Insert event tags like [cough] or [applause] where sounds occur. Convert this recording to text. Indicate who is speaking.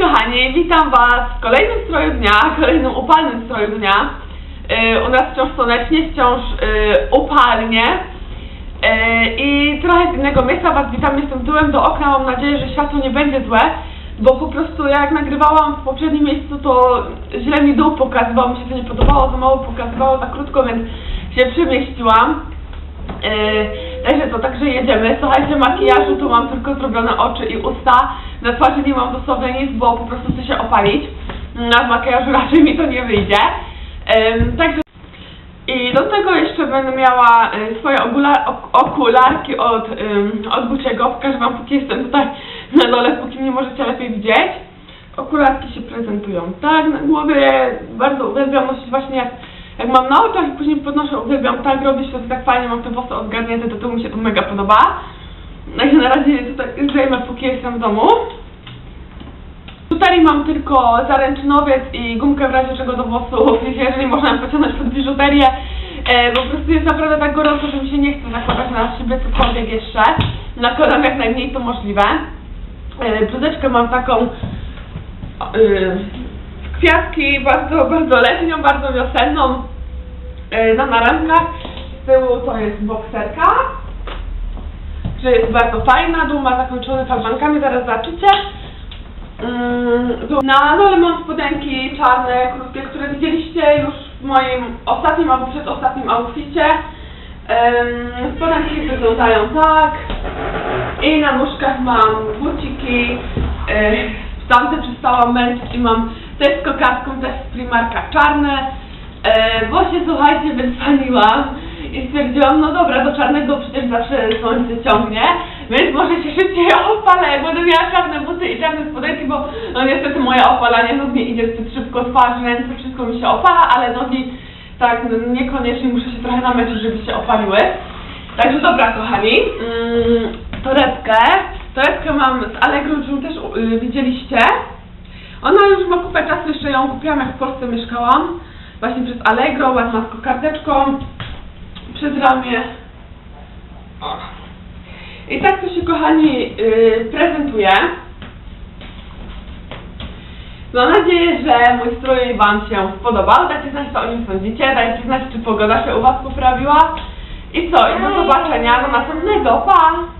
Speaker 1: kochani, witam Was w kolejnym stroju dnia, kolejnym upalnym stroju dnia. Yy, u nas wciąż słonecznie, wciąż yy, upalnie. Yy, I trochę z innego miejsca Was witam, jestem tyłem do okna, mam nadzieję, że światło nie będzie złe, bo po prostu jak nagrywałam w poprzednim miejscu, to źle mi dół pokazywał, mi się to nie podobało, za mało pokazywało, za krótko, więc się przemieściłam. Także to, także jedziemy. Słuchajcie, makijażu tu mam tylko zrobione oczy i usta. Na twarzy nie mam dosłownie nic, bo po prostu chcę się opalić. Na makijażu raczej mi to nie wyjdzie. Yy, także i do tego jeszcze będę miała y, swoje okularki od, ym, od Gucci'ego. Pokażę wam, póki jestem tutaj na dole, póki nie możecie lepiej widzieć. Okularki się prezentują tak, na głowie bardzo uwielbiam nosić właśnie jak, jak mam na oczach i później podnoszę, uwielbiam tak robić, to jest tak fajnie, mam te włosy odgarnięte, do tyłu mi się to mega podoba. Także na razie to tak zdejmę, póki jestem w domu. Tutaj mam tylko zaręczynowiec i gumkę w razie czego do włosów, [laughs] jeżeli można pociągnąć pod biżuterię. E, po prostu jest naprawdę tak gorąco, że mi się nie chce zakładać na siebie cokolwiek jeszcze. Nakładam jak najmniej to możliwe. E, bluzeczkę mam taką e, kwiatki, bardzo, bardzo letnią, bardzo wiosenną. E, na naramkach. Z tyłu to jest bokserka. Że jest bardzo fajna, dół ma zakończony falbankami, zaraz zobaczycie. Mm, Na dole mam spodenki czarne, krótkie, które widzieliście już w moim ostatnim albo przedostatnim outficie. Spodenki wyglądają tak. I na nóżkach mam buciki. Yy, tamte przestałam męczyć i mam też kokardką, też z Primarka czarne. E, się słuchajcie, wydzwoniłam i stwierdziłam, no dobra, do czarnego przecież zawsze słońce ciągnie, więc może się szybciej [laughs] opalę, jak będę miała czarne buty i czarne spodenki, bo no niestety moje opalanie nóg nie idzie zbyt szybko, twarz, ręce, wszystko mi się opala, ale nogi tak no, niekoniecznie muszę się trochę namęczyć, żeby się opaliły. Także dobra, kochani, mm, torebkę, torebkę mam z Allegro, którą też y, widzieliście. Ona już ma kupę czasu, jeszcze ją kupiłam jak w Polsce mieszkałam. Właśnie przez Allegro, ładna z kokardeczką, przez ramię. O. I tak to się kochani yy, prezentuje. Mam nadzieję, że mój strój Wam się spodobał. Dajcie znać co o nim sądzicie, dajcie znać czy pogoda się u Was poprawiła. I co? I do zobaczenia do następnego. Pa!